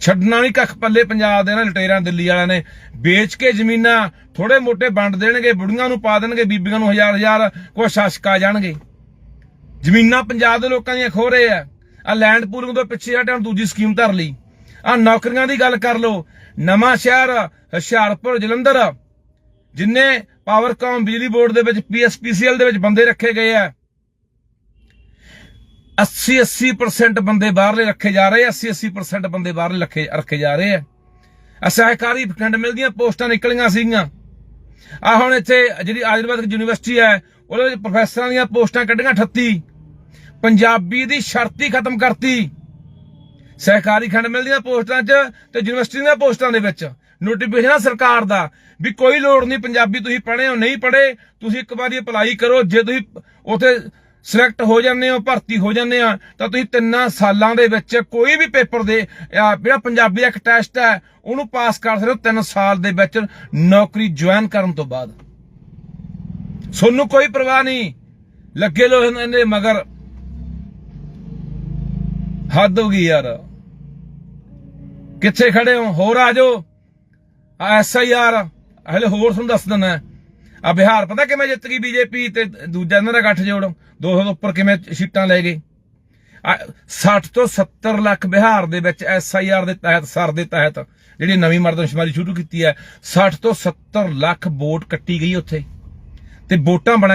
ਛੱਡਣਾ ਨਹੀਂ ਕੱਖ ਪੱਲੇ ਪੰਜਾਬ ਦੇ ਨਾ ਲਟੇਰਾਂ ਦਿੱਲੀ ਵਾਲਿਆਂ ਨੇ। ਵੇਚ ਕੇ ਜ਼ਮੀਨਾਂ ਥੋੜੇ ਮੋਟੇ ਵੰਡ ਦੇਣਗੇ, ਬੁੜੀਆਂ ਨੂੰ ਪਾ ਦੇਣਗੇ, ਬੀਬੀਆਂ ਨੂੰ ਹਜ਼ਾਰ ਹਜ਼ਾਰ ਕੋਈ ਸ਼ਾਸਕ ਆ ਜਾਣਗੇ। ਜ਼ਮੀਨਾਂ ਪੰਜਾਬ ਦੇ ਲੋਕਾਂ ਦੀਆਂ ਖੋ ਰਹੇ ਆ। ਆ ਲੈਂਡ ਪੂਲਿੰਗ ਤੋਂ ਪਿੱਛੇ ਹਟੇ ਹੁਣ ਦੂਜੀ ਸਕੀਮ ਧਰ ਲਈ। ਆ ਨੌਕਰੀਆਂ ਦੀ ਗੱਲ ਕਰ ਲਓ। ਨਵਾਂ ਸ਼ਹਿਰ, ਹੁਸ਼ਿਆਰਪੁਰ, ਜਲੰਧਰ, ਜਿੰਨੇ ਪਾਵਰਕਾਮ ਬਿਜਲੀ ਬੋਰਡ ਦੇ ਵਿੱਚ ਪੀਐਸਪੀਸੀਐਲ ਦੇ ਵਿੱਚ ਬੰਦੇ ਰੱਖੇ ਗਏ ਆ। 80 80% ਬੰਦੇ ਬਾਹਰਲੇ ਰੱਖੇ ਜਾ ਰਹੇ ਆ 80 80% ਬੰਦੇ ਬਾਹਰਲੇ ਰੱਖੇ ਰੱਖੇ ਜਾ ਰਹੇ ਆ। ਆ ਸਹਿਕਾਰੀ ਖੰਡ ਮਿਲਦੀਆਂ, ਪੋਸਟਾਂ ਨਿਕਲੀਆਂ ਸੀਗੀਆਂ। ਆ ਹੁਣ ਇੱਥੇ ਜਿਹੜੀ ਆਯੁਰਵੈਦਿਕ ਯੂਨੀਵਰਸਿਟੀ ਹੈ, ਉਹਦੇ ਵਿੱਚ ਪ੍ਰੋਫੈਸਰਾਂ ਦੀਆਂ ਪੋਸਟਾਂ ਕੱਢੀਆਂ 38 ਪੰਜਾਬੀ ਦੀ ਸ਼ਰਤੀ ਖਤਮ ਕਰਤੀ। ਸਹਿਕਾਰੀ ਖੰਡ ਮਿਲਦੀਆਂ ਪੋਸਟਾਂ 'ਚ ਤੇ ਯੂਨੀਵਰਸਿਟੀ ਦੀਆਂ ਪੋਸਟਾਂ ਦੇ ਵਿੱਚ। ਨੋਟੀਫਿਕੇਸ਼ਨ ਆ ਸਰਕਾਰ ਦਾ ਵੀ ਕੋਈ ਲੋੜ ਨਹੀਂ, ਪੰਜਾਬੀ ਤੁਸੀਂ ਪੜ੍ਹੇ ਹੋ, ਨਹੀਂ ਪੜ੍ਹੇ, ਤੁਸੀਂ ਇੱਕ ਵਾਰੀ ਅਪਲਾਈ ਕਰੋ। ਜੇ ਤੁਸੀਂ ਉਥੇ ਸਿਲੈਕਟ ਹੋ ਜਾਂਦੇ ਹੋ, ਭਰਤੀ ਹੋ ਜਾਂਦੇ ਆ, ਤਾਂ ਤੁਸੀਂ ਤਿੰਨਾਂ ਸਾਲਾਂ ਦੇ ਵਿੱਚ ਕੋਈ ਵੀ ਪੇਪਰ ਦੇ ਜਿਹੜਾ ਪੰਜਾਬੀ ਦਾ ਇੱਕ ਟੈਸਟ ਹੈ, ਉਹਨੂੰ ਪਾਸ ਕਰ ਸਕਦੇ ਹੋ ਤਿੰਨ ਸਾਲ ਦੇ ਵਿੱਚ ਨੌਕਰੀ ਜੁਆਇਨ ਕਰਨ ਤੋਂ ਬਾਅਦ। ਸੋਨੂੰ ਕੋਈ ਪਰਵਾਹ ਨਹੀਂ, ਲੱਗੇ ਲੋ ਇਹਦੇ ਮਗਰ। ਹੱਦ ਹੋ ਗਈ ਯਾਰ। ਕਿੱਥੇ ਖੜੇ ਹੋ? ਹੋਰ ਆ ਜਾਓ। ਆ ਐਸਆਈਆਰ ਹਲੇ ਹੋਰ ਤੁਹਾਨੂੰ ਦੱਸ ਦਿੰਦਾ। ਆ ਬਿਹਾਰ, ਪਤਾ ਕਿਵੇਂ ਜਿੱਤ ਗਈ ਬੀਜੇਪੀ ਤੇ ਦੂਜਾ ਇਹਨਾਂ ਦਾ ਗੱਠ ਜੋੜ 200 ਤੋਂ ਉੱਪਰ ਕਿਵੇਂ ਸੀਟਾਂ ਲੈ ਗਏ? ਆ 60 ਤੋਂ 70 ਲੱਖ ਬਿਹਾਰ ਦੇ ਵਿੱਚ ਐਸਆਈਆਰ ਦੇ ਤਹਿਤ, ਸਰ ਦੇ ਤਹਿਤ ਜਿਹੜੀ ਨਵੀਂ ਮਰਦਮਸ਼ੁਮਾਰੀ ਸ਼ੁਰੂ ਕੀਤੀ ਹੈ 60 ਤੋਂ 70 ਲੱਖ ਵੋਟ ਕੱਟੀ ਗਈ ਉੱਥੇ। ਤੇ ਵੋਟਾਂ ਬਣਾਈਆਂ